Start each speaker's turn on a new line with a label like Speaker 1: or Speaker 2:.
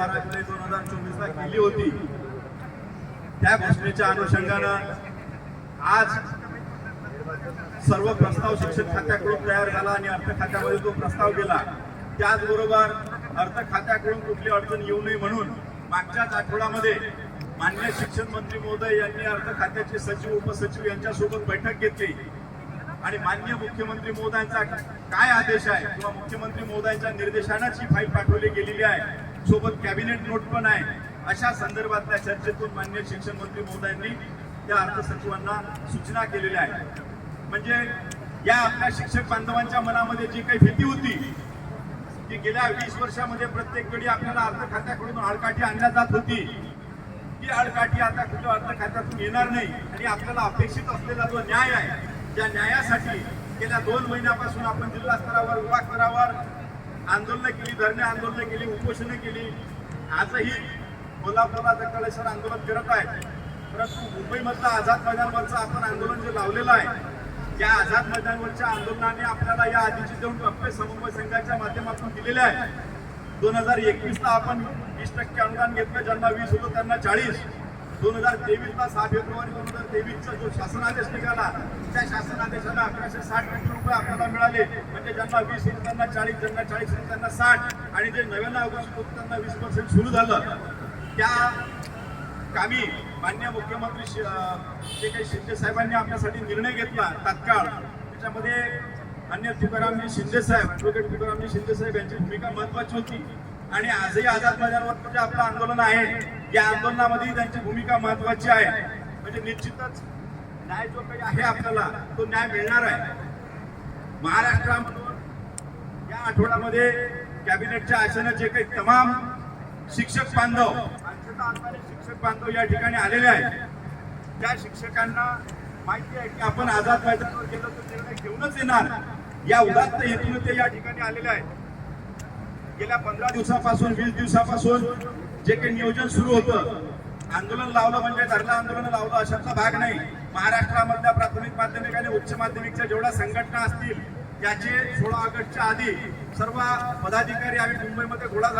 Speaker 1: बारा जुलै दोन हजार चोवीस ला केली होती. त्या घोषणेच्या अनुषंगानं आज सर्व प्रस्ताव शिक्षण खात्याकडून तयार झाला आणि अर्थ खात्यामध्ये तो प्रस्ताव गेला त्याचबरोबर अर्थ खात्याकडून कुठली अडचण येऊ नये म्हणून मागच्याच आठवड्यामध्ये मान्य शिक्षण मंत्री महोदय यांनी अर्थ खात्याचे सचिव उपसचिव यांच्यासोबत बैठक घेतली. आणि मान्य मुख्यमंत्री महोदयांचा काय आदेश आहे किंवा मुख्यमंत्री महोदयांच्या निर्देशानंच ही फाईल पाठवली गेलेली आहे? सोबत कॅबिनेट नोट पण आहे. अशा संदर्भातल्या चर्चेतून मान्य शिक्षण मंत्री महोदयांनी त्या अर्थसचिवांना सूचना केलेल्या आहेत. म्हणजे या आपल्या शिक्षक बांधवांच्या मनामध्ये जी काही भीती होती की गेल्या वीस वर्षामध्ये प्रत्येक वेळी आपल्याला अर्थ खात्याकडून आडकाठी आणल्या जात होती ती आडकाठी आता कुठल्या अर्थ खात्यातून येणार नाही आणि आपल्याला अपेक्षित असलेला जो न्याय आहे त्या न्यायासाठी गेल्या दोन महिन्यापासून आपण जिल्हा स्तरावर विभाग स्तरावर आंदोलनं केली धरणे आंदोलनं केली उपोषणं केली. आजही कोल्हापुरात कळेश्वर आंदोलन करत आहे परंतु मुंबईमधलं आझाद मैदानवरचं आपण आंदोलन जे लावलेलं आहे या आझाद मैदानवरच्या आंदोलनाने आपल्याला या आधीचे दोन टप्पे समन्वय संघाच्या माध्यमातून दिलेले आहे दोन हजार एकवीसला आपण वीस टक्के अनुदान घेतलं ज्यांना वीस होतं त्यांना चाळीस. दोन हजार तेवीसला सात सहा फेब्रुवारी दोन हजार तेवीसचा जो शासनादेश निघाला त्या शासनादेशाला अकराशे साठ कोटी रुपये आपल्याला मिळाले. म्हणजे ज्यांना वीस होतं त्यांना चाळीस ज्यांना चाळीस होतं त्यांना साठ. आणि जे नव्याण्णव ऑगस्ट होतं त्यांना वीस पर्सेंट सुरू झालं त्या कामी मान्य मुख्यमंत्री जे काही शिंदे साहेबांनी आपल्यासाठी निर्णय घेतला तात्काळ त्याच्यामध्ये मान्य तुकारामजी शिंदे साहेब ॲडव्होकेट तुकारामजी शिंदे साहेब यांची भूमिका महत्वाची होती. आणि आजही आझाद मैदानावर जे आपलं आंदोलन आहे. या आंदोलनामध्ये त्यांची भूमिका महत्वाची आहे. म्हणजे निश्चितच न्याय जो काही आहे आपल्याला तो न्याय मिळणार आहे. महाराष्ट्रामधून या आठवड्यामध्ये कॅबिनेटच्या आशेनं जे काही तमाम शिक्षक बांधव अंशतः शिक्षक बांधव या ठिकाणी आलेले आहेत. त्या शिक्षकांना माहिती आहे की आपण आझाद मैदानावर गेलो तर निर्णय घेऊनच येणार. या उदात्त हेतून ते या ठिकाणी आलेले आहेत. गेल्या पंधरा दिवसापासून वीस दिवसापासून जे काही नियोजन सुरू होतं आंदोलन लावलं म्हणजे धरलं आंदोलन लावलं अशाचा भाग नाही. महाराष्ट्रामधल्या प्राथमिक माध्यमिक आणि उच्च माध्यमिकच्या जेवढ्या संघटना असतील त्याचे सोळा ऑगस्टच्या आधी सर्व पदाधिकारी आम्ही मुंबईमध्ये गोळा झाले